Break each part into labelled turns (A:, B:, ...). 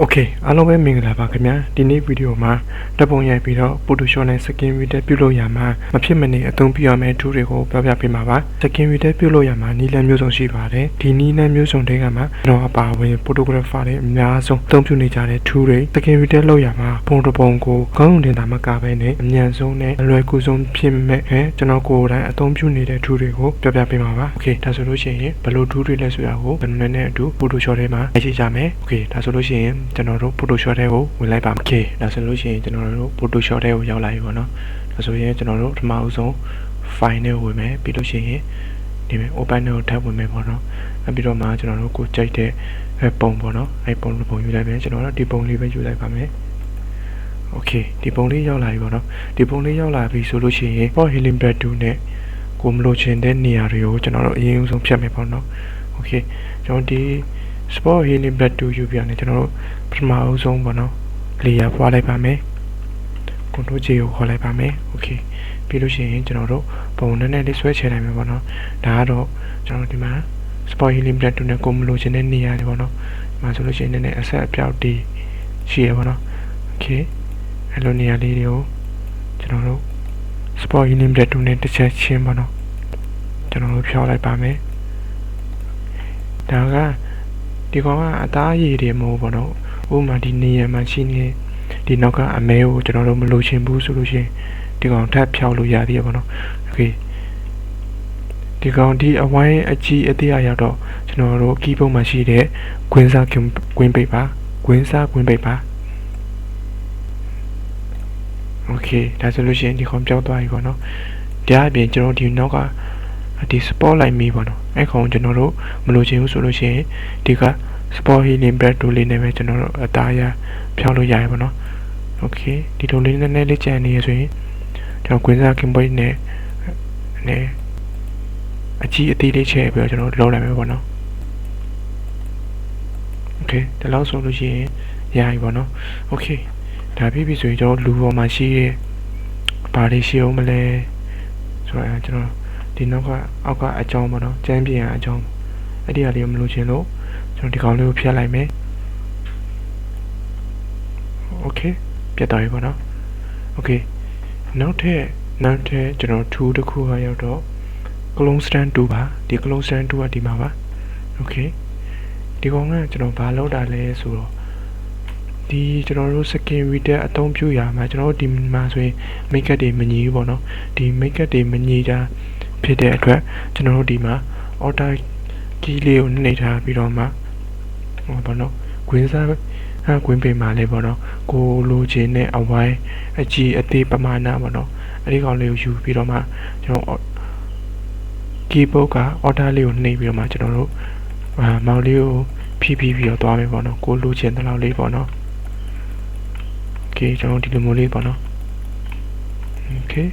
A: โอเคအားလုံးပဲမင်္ဂလာပါခင်ဗျာဒီနေ့ဗီဒီယိုမှာတပ်ပုံရိုက်ပြီးတော့ Photoshop နဲ့ Skin Reader ပြုလုပ်ရမှာမဖြစ်မနေအသုံးပြုရမယ့် tool တွေကိုပြောပြပေးမှာပါ Skin Reader ပြုလုပ်ရမှာနည်းလမ်းမျိုးစုံရှိပါတယ်ဒီနည်းလမ်းမျိုးစုံတွေကမှတော့အပါအဝင် photographer တွေအများဆုံးအသုံးပြုနေကြတဲ့ tool တွေ Skin Reader လုပ်ရမှာပုံတစ်ပုံကိုကောင်းုံတင်တာမကဘဲနဲ့အမြန်ဆုံးနဲ့အလွယ်ကူဆုံးဖြစ်မဲ့အဲကျွန်တော်ကိုယ်တိုင်အသုံးပြုနေတဲ့ tool တွေကိုပြောပြပေးမှာပါโอเคဒါဆိုလို့ရှိရင်ဘယ်လို tool တွေလဲဆိုတာကိုကျွန်တော်နဲ့အတူ Photoshop ထဲမှာအရှိကြမယ်โอเคဒါဆိုလို့ရှိရင် ကျွန်တော်တို့ Photoshop ထဲကိုဝင်လိုက်ပါ Okay ဒါဆိုလို့ရှိရင်ကျွန်တော်တို့ Photoshop ထဲကိုရောက်လာပြီပေါ့နော်ဒါဆိုရင်ကျွန်တော်တို့ပထမဦးဆုံး file နဲ့ဝင်မယ်ပြီးလို့ရှိရင်ဒီမဲ့ open နဲ့ထပ်ဝင်မယ်ပေါ့နော်နောက်ပြီးတော့မှကျွန်တော်တို့ကိုကြိုက်တဲ့ပုံပေါ့နော်အဲပုံပုံယူလိုက်မယ်ကျွန်တော်တို့ဒီပုံလေးပဲယူလိုက်ပါမယ် Okay ဒီပုံလေးရောက်လာပြီပေါ့နော်ဒီပုံလေးရောက်လာပြီဆိုလို့ရှိရင် for healing bread 2နဲ့ကိုမလို့ချင်တဲ့နေရာတွေကိုကျွန်တော်တို့အရင်ဆုံးဖြတ်မယ်ပေါ့နော် Okay ကျွန်တော်ဒီ sport healing blood 2 UV နဲ့ကျွန်တော်တို့ပထမအဆုံးပေါ့နော် layer ဖွာလိုက်ပါမယ် control J ကိုခေါ်လိုက်ပါမယ် okay ပြီးလို့ရှိရင်ကျွန်တော်တို့ပုံနည်းနည်းလေးဆွဲချနိုင်မှာပေါ့နော်ဒါကတော့ကျွန်တော်ဒီမှာ sport healing blood 2နဲ့ကိုမလိုချင်တဲ့နေရာတွေပေါ့နော်ဒီမှာဆိုလို့ရှိရင်နည်းနည်းအဆက်အပြောက်တွေရှိရပေါ့နော် okay အဲ့လိုနေရာလေးတွေကိုကျွန်တော်တို့ sport healing blood 2နဲ့တစ်ချက်ချင်းပေါ့နော်ကျွန်တော်တို့ဖြောင်းလိုက်ပါမယ်ဒါက ဒီကောင်ကအသားရည်တွေမဟုတ်ပေါ့နော်ဥပမာဒီနေရာမှာရှိနေဒီနောက်ကအမဲကိုကျွန်တော်တို့မလိုချင်ဘူးဆိုလို့ရှိရင်ဒီကောင်ထပ်ဖြောင်းလို့ရသေးရပေါ့နော်โอเคဒီကောင်ဒီအဝိုင်းအကြီးအသေးအရောက်တော့ကျွန်တော်တို့ကီးပုံးမှာရှိတဲ့ကွင်းစားကွင်းပိတ်ပါကွင်းစားကွင်းပိတ်ပါโอเคဒါဆိုလို့ရှိရင်ဒီကောင်ပြောင်းသွားပြီပေါ့နော်ဒါအပြင်ကျွန်တော်ဒီနောက်က ဒီ spot light မေးပါတော့အဲ့ခေါင်းကျွန်တော်တို့မလိုချင်ဘူးဆိုလို့ရှိရင်ဒီက spot healing bread တို့လေးနဲ့ပဲကျွန်တော်တို့အသားရဖြောင်းလို့ရရပါတော့ okay ဒီလိုလေးနည်းနည်းလေးကြံနေရဆိုရင်ကျွန်တော်ကွင်းစားကင်ပွိုင်းနဲ့နဲ့အကြီးအသေးလေးချဲ့ပြီးတော့ကျွန်တော်လုံးလိုက်မယ်ပေါ့နော် okay ဒီလောက်ဆိုလို့ရှိရင်ရပြီပေါ့နော် okay ဒါပြီးပြီဆိုရင်ကျွန်တော်လူပေါ်မှာရှိရဲ့ဘာတွေရှိအောင်မလဲဆိုတော့ကျွန်တော် ဒီနောက်ကအောက်ကအကြောင်းပေါ့နော်ကျမ်းပြင်အကြောင်းအဲ့ဒီအရာလေးကိုမလို့ချင်လို့ကျွန်တော်ဒီကောင်လေးကိုဖျက်လိုက်မယ်โอเคပြတ်သွားပြီပေါ့နော်โอเคနောက်ထပ်နောက်ထပ်ကျွန်တော်2တစ်ခုကရောက်တော့ clone stand 2ပါဒီ clone stand 2ကဒီမှာပါโอเคဒီကောင်ကကျွန်တော်ဘာလုပ်တာလဲဆိုတော့ဒီကျွန်တော်တို့ skin reader အသုံးပြုရမှာကျွန်တော်တို့ဒီမှာဆိုရင် makeup တွေမညီဘူးပေါ့နော်ဒီ makeup တွေမညီတာ ဖြစ်တဲ့အတွက်ကျွန်တော်တို့ဒီမှာ order key လေးကိုနှိပ်ထားပြီးတော့မှဟောပေါ့နော်ခွင်းစားအဲခွင်းပင်မှာလေးပေါ့နော်ကိုလိုချင်တဲ့အဝိုင်းအကြီးအသေးပမာဏပေါ့နော်အဲ့ဒီကောင်လေးကိုယူပြီးတော့မှကျွန်တော် keyboard က order လေးကိုနှိပ်ပြီးတော့မှကျွန်တော်တို့အာမောင်လေးကိုဖြီးဖြီးပြီးတော့သွားမယ်ပေါ့နော်ကိုလိုချင်တဲ့လောက်လေးပေါ့နော် okay ကျွန်တော်ဒီလိုမျိုးလေးပေါ့နော် okay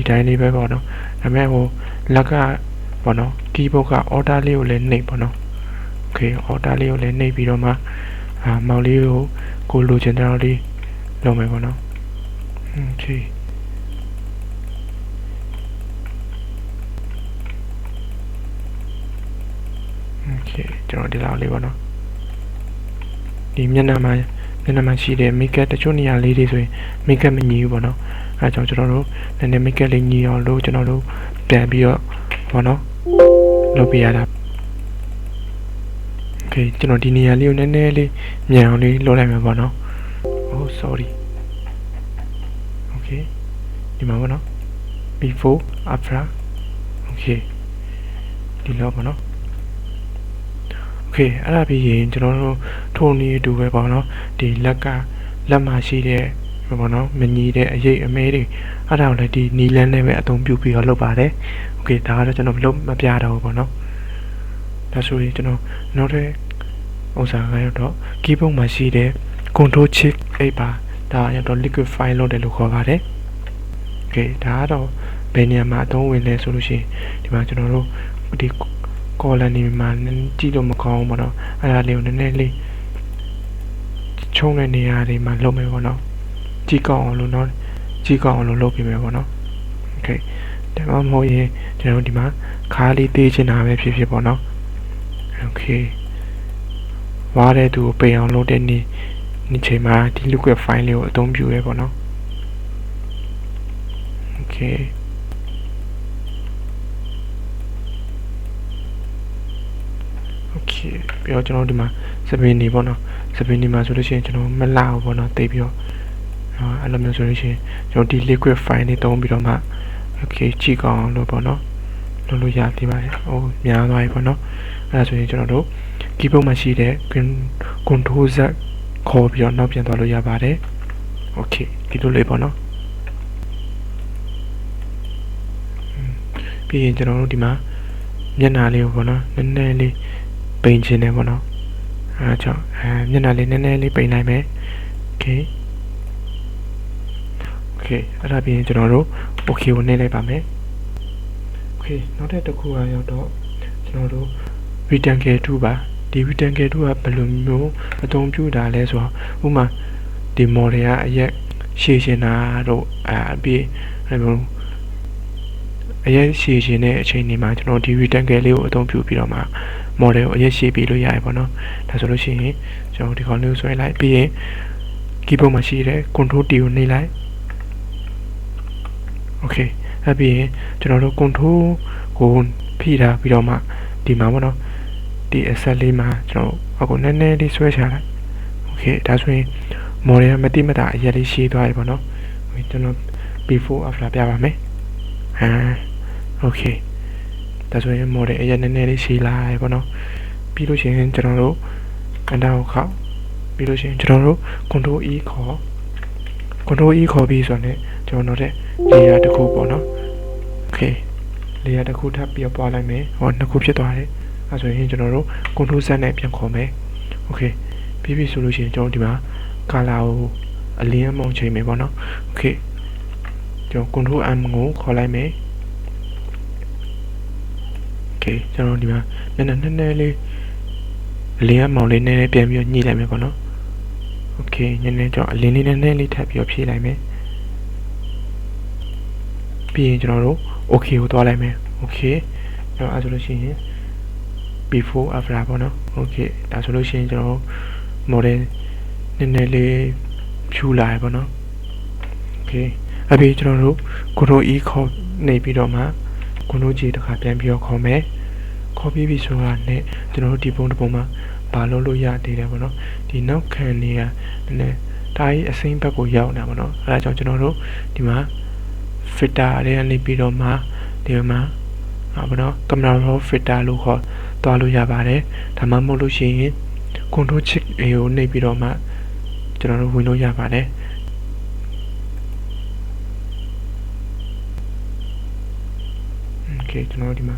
A: ဒီတိုင်းလေးပဲပေါ့နော်ဒါပေမဲ့ဟိုလက်ကပေါ့နော် keyboard က order လေးကိုလည်းနှိပ်ပေါ့နော် okay order လေးကိုလည်းနှိပ်ပြီးတော့မှအာမောင်လေးကိုကိုလိုချင်တဲ့လောက်လေးလုပ်မယ်ပေါ့နော် okay โอเคကျွန်တော်ဒီလောက်လေးပေါ့နော်ဒီမျက်နှာမှာမျက်နှာမှာရှိတဲ့ makeup တချို့နေရာလေးတွေဆိုရင် makeup မညီဘူးပေါ့နော် အဲကြောင့်ကျွန်တော်တို့နည်းနည်း makeup လေးညီအောင်လို့ကျွန်တော်တို့ပြန်ပြီးတော့ပေါ့နော်လုပ်ပြရတာโอเคကျွန်တော်ဒီနေရာလေးကိုနည်းနည်းလေးမြန်အောင်လေးလုပ်လိုက်မှာပေါ့နော် oh sorry โอเคဒီမှာပေါ့နော် before after โอเคဒီလောက်ပေါ့နော် โอเคအဲ့ဒါပြီးရင်ကျွန်တော်တို့ထိုနည်းအတူပဲပေါ့နော်ဒီလက်ကလက်မှာရှိတဲ့ ပေါ့နော်မညီတဲ့အရေးအမဲတွေအဲ့ဒါကိုလည်းဒီနီလန်းနဲ့ပဲအသုံးပြုပြီးတော့လုပ်ပါတယ်โอเคဒါကတော့ကျွန်တော်မလုပ်မပြတော့ဘူးပေါ့နော်ဒါဆိုရင်ကျွန်တော်နောက်ထပ်ဥစားကရတော့ keyboard မှာရှိတဲ့ control shift 8ပါဒါရတော့ liquify လုပ်တယ်လို့ခေါ်ပါတယ်โอเคဒါကတော့ဘယ်နေရာမှာအသုံးဝင်လဲဆိုလို့ရှိရင်ဒီမှာကျွန်တော်တို့ဒီ colony မှာကြည့်လို့မကောင်းဘူးပေါ့နော်အဲ့ဒါလေးကိုနည်းနည်းလေးချုံတဲ့နေရာတွေမှာလုပ်မယ်ပေါ့နော် ကြည့်ကောင်းအောင်လို့နော်ကြည့်ကောင်းအောင်လို့လုပ်ပြမယ်ပေါ့နော်โอเคဒါမှမဟုတ်ရင်ကျွန်တော်ဒီမှာခါးလေးသေးချင်တာပဲဖြစ်ဖြစ်ပေါ့နော် โอเคဝါတဲ့သူကိုပိန်အောင်လုပ်တဲ့နေ့နေ့ချိန်မှာဒီ liquid file လေးကိုအသုံးပြုရဲပေါ့နော်โอเคโอเคပြီးတော့ကျွန်တော်ဒီမှာစပင်းနေပေါ့နော်စပင်းနေမှာဆိုလို့ရှိရင်ကျွန်တော်မလာဘူးပေါ့နော်တိတ်ပြီးတော့ နော်အဲ့လိုမျိုးဆိုလို့ရှိရင်ကျွန်တော်ဒီ liquid file တွေသုံးပြီးတော့မှ okay ကြည့်ကောင်းလို့ပေါ့နော်လုပ်လို့ရသေးပါတယ်ဟိုများသွားပြီပေါ့နော်အဲ့ဒါဆိုရင်ကျွန်တော်တို့ keyboard မှာရှိတဲ့ control z ခေါ်ပြီးတော့နောက်ပြန်သွားလို့ရပါတယ် okay ဒီလိုလေးပေါ့နော်ပြီးရင်ကျွန်တော်တို့ဒီမှာမျက်နှာလေးကိုပေါ့နော်နည်းနည်းလေးပိန်ခြင်းနဲ့ပေါ့နော်အဲဒါကြောင့်အဲမျက်နှာလေးနည်းနည်းလေးပိန်လိုက်မယ် okay okay အဲ့ဒါပြီးရင်ကျွန်တော်တို့ okay ကိုနှိမ့်လိုက်ပါမယ် okay နောက်ထပ်တစ်ခုကရောက်တော့ကျွန်တော်တို့ return key 2ပါဒီ return key 2ကဘယ်လိုမျိုးအသုံးပြုတာလဲဆိုတော့ဥမာဒီ model ကအရက်ရှည်ရှင်တာတို့အာပြီးအဲ့လိုအရက်ရှည်ရှင်တဲ့အချိန်ဒီမှာကျွန်တော်ဒီ return key လေးကိုအသုံးပြုပြီးတော့မှ model ကိုအရက်ရှည်ပြီးလို့ရရပါတော့ဒါဆိုလို့ရှိရင်ကျွန်တော်ဒီကောင်လေးကိုဆွဲလိုက်ပြီးရင် keyboard မှာရှိတဲ့ control T ကိုနှိပ်လိုက် okay အဲ့ပြီးရင်ကျွန်တော်တို့ control ကိုဖိထားပြီးတော့မှဒီမှာပေါ့နော်ဒီ asset လေးမှာကျွန်တော်အခုနည်းနည်းလေးဆွဲချလိုက် okay ဒါဆိုရင် model မတိမတာအရက်လေးရှည်သွားပြီပေါ့နော် okay ကျွန်တော် before after ပြပါမယ်ဟာ okay ဒါဆိုရင် model အရက်နည်းနည်းလေးရှည်လာပြီပေါ့နော်ပြီးလို့ရှိရင်ကျွန်တော်တို့အန်တာကိုခောက်ပြီးလို့ရှိရင်ကျွန်တော်တို့ control E ခေါ် control E ခေါ်ပြီးဆိုတော့ ਨੇ ကျွန်တော်တို့တဲ့ layer တစ်ခုပေါ့နော် okay layer တစ်ခုထပ်ပြီးပွားလိုက်မယ်ဟောနှစ်ခုဖြစ်သွားတယ်အဲဆိုရင်ကျွန်တော်တို့ control Z နဲ့ပြန်ခေါ်မယ် okay ပြီးပြီဆိုလို့ရှိရင်ကျွန်တော်ဒီမှာ color ကိုအလင်းအမောင်ချိန်မယ်ပေါ့နော် okay ကျွန်တော် control M ကိုခေါ်လိုက်မယ် okay ကျွန်တော်ဒီမှာနည်းနည်းနည်းနည်းလေးအလင်းအမောင်လေးနည်းနည်းပြန်ပြီးညှိလိုက်မယ်ပေါ့နော် okay နည်းနည်းကျွန်တော်အလင်းလေးနည်းနည်းလေးထပ်ပြီးဖြည့်လိုက်မယ်ပြီးရင်ကျွန်တော်တို့ okay ကိုသွားလိုက်မယ် okay အဲ့တော့အဲဆိုလို့ရှိရင် before after ပေါ့နော် okay ဒါဆိုလို့ရှိရင်ကျွန်တော် model နည်းနည်းလေးဖြူလာရပေါ့နော် okay အပြီးကျွန်တော်တို့ control e ခေါ်နေပြီးတော့မှ control j တခါပြန်ပြီးတော့ခေါ်မယ်ခေါ်ပြီးပြီဆိုတာနဲ့ကျွန်တော်တို့ဒီပုံတစ်ပုံမှာ ဘာလို့လို့ရသေးတယ်ပေါ့နော်ဒီနောက်ခံနေရနည်းနည်းဒါကြီးအစိမ့်ဘက်ကိုရောက်နေတာပေါ့နော်အဲဒါကြောင့်ကျွန်တော်တို့ဒီမှာ filter တွေကနေပြီးတော့မှဒီမှာဟာပေါ့နော် camera raw filter လို့ခေါ်သွားလို့ရပါတယ်ဒါမှမဟုတ်လို့ရှိရင် control check အေကိုနှိပ်ပြီးတော့မှကျွန်တော်တို့ဝင်လို့ရပါတယ်โอเคကျွန်တော်ဒီမှာ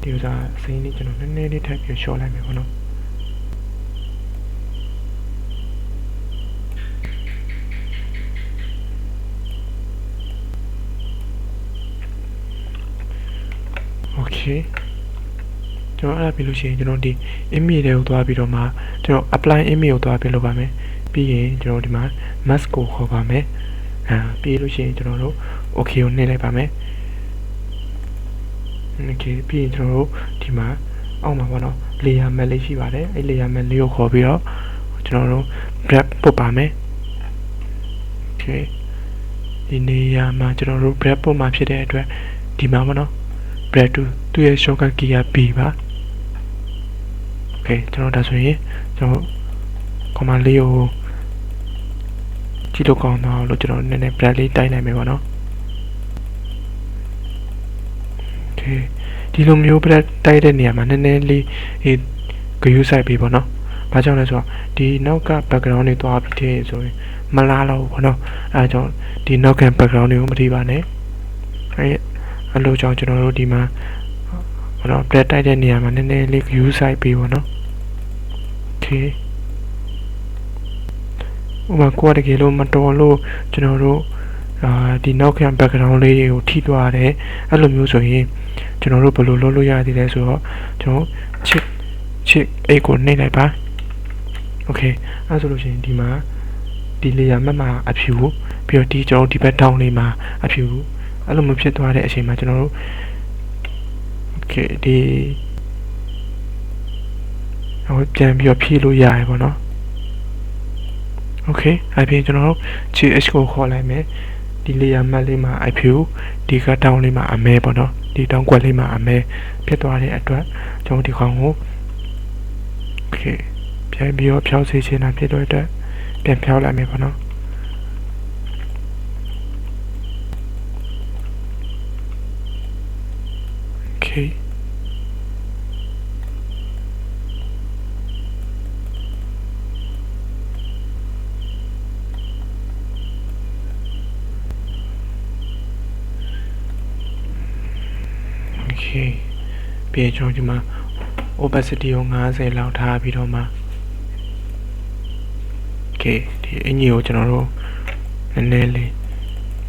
A: ဒီဥစားအစိမ်းလေးကျွန်တော်နည်းနည်းလေးထပ်ပြီး short လိုက်မယ်ပေါ့နော် ရှင်ကျွန်တော်အဲ့ဒါပြီးလို့ရှိရင်ကျွန်တော်ဒီ image တွေကိုသွားပြီးတော့မှကျွန်တော် apply image ကိုသွားပြီးလုပ်ပါမယ်ပြီးရင်ကျွန်တော်ဒီမှာ mask ကိုခေါ်ပါမယ်အဲပြီးလို့ရှိရင်ကျွန်တော်တို့ okay ကိုနှိပ်လိုက်ပါမယ် okay ပြီးရင်ကျွန်တော်တို့ဒီမှာအောက်မှာပေါ့နော် layer map လေးရှိပါတယ်အဲ့ layer map လေးကိုခေါ်ပြီးတော့ကျွန်တော်တို့ grab ပုတ်ပါမယ် okay ဒီနေရာမှာကျွန်တော်တို့ grab ပုတ်မှာဖြစ်တဲ့အတွက်ဒီမှာပေါ့နော် grab 2 သူ့ရဲ့ shortcut key က B ပါ okay ကျွန်တော်ဒါဆိုရင်ကျွန်တော် command လေးကိုကြည့်လို့ကောင်းတော့လို့ကျွန်တော်နည်းနည်း breadth လေးတိုက်လိုက်မယ်ပေါ့နော် okay ဒီလိုမျိုး breadth တိုက်တဲ့နေရာမှာနည်းနည်းလေးဟေးဂရုစိုက်ပေးပေါ့နော်။ဘာကြောင့်လဲဆိုတော့ဒီနောက်က background တွေသွားပြီးတဲ့ဆိုရင်မလားတော့ဘူးပေါ့နော်။အဲဒါကြောင့်ဒီနောက်က background တွေကိုမထိပါနဲ့။အဲအလိုကြောင့်ကျွန်တော်တို့ဒီမှာ ပေါ့နော် bread တိုက်တဲ့နေရာမှာနည်းနည်းလေး view site ပေးပေါ့နော် okay ဥပမာကိုယ်တကယ်လို့မတော်လို့ကျွန်တော်တို့အာဒီနောက်ခံ background လေးတွေကိုထိသွားတယ်အဲ့လိုမျိုးဆိုရင်ကျွန်တော်တို့ဘယ်လိုလုပ်လို့ရသေးလဲဆိုတော့ကျွန်တော် chip chip အဲ့ကိုနှိပ်လိုက်ပါ okay အဲ့ဆိုလို့ရှိရင်ဒီမှာဒီ layer map မှာအဖြူပြီးတော့ဒီကျွန်တော်ဒီဘက် down လေးမှာအဖြူအဲ့လိုမျိုးဖြစ်သွားတဲ့အချိန်မှာကျွန်တော်တို့ โอเคဒီ ဟိုပြန်ပြီးတော့ဖြည့်လို့ရတယ်ပေါ့နော် Okay အဲ့ပြင်ကျွန်တော်တို့ GH ကိုခေါ်လိုက်မယ်ဒီ layer map လေးမှာ IP ကိုဒီကတောင်းလေးမှာအမဲပေါ့နော်ဒီတောင်းကွက်လေးမှာအမဲဖြစ်သွားတဲ့အတွက်ကျွန်တော်ဒီကောင်ကို Okay ပြန်ပြီးတော့ဖြောင်းစေချင်တာဖြစ်တဲ့အတွက်ပြန်ဖြောင်းလိုက်မယ်ပေါ့နော် okay okay ပြေချောင်းဒီမှာ opacity ကို90လောက်ထားပြီးတော့မှ okay ဒီအင်ဂျီကိုကျွန်တော်တို့နည်းနည်းလေး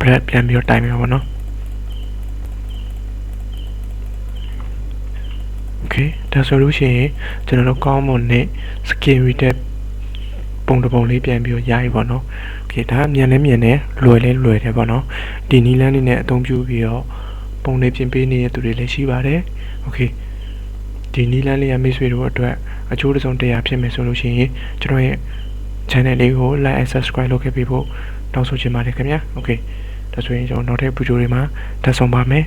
A: bread ပြန်ပြီးတော့တိုင်ပြပါဘောနော် ဒါဆိုလို့ရှိရင်ကျွန်တော်တို့ကောင်းမွန်နဲ့ skin reader ပုံတစ်ပုံလေးပြန်ပြီးတော့ရပြီပေါ့နော် okay ဒါကမြန်လဲမြန်တယ်လွယ်လဲလွယ်တယ်ပေါ့နော်ဒီနီလန်းလေးနဲ့အသုံးပြုပြီးတော့ပုံလေးပြင်ပေးနေတဲ့သူတွေလည်းရှိပါတယ် okay ဒီနီလန်းလေးရမိတ်ဆွေတို့အတွက်အကျိုးတစ်စုံတရာဖြစ်မယ်ဆိုလို့ရှိရင်ကျွန်တော်ရဲ့ channel လေးကို like and subscribe လုပ်ခဲ့ပေးဖို့တောင်းဆိုချင်ပါတယ်ခင်ဗျာ okay ဒါဆိုရင်ကျွန်တော်နောက်ထပ်ဗီဒီယိုတွေမှာထပ်ဆောင်ပါမယ်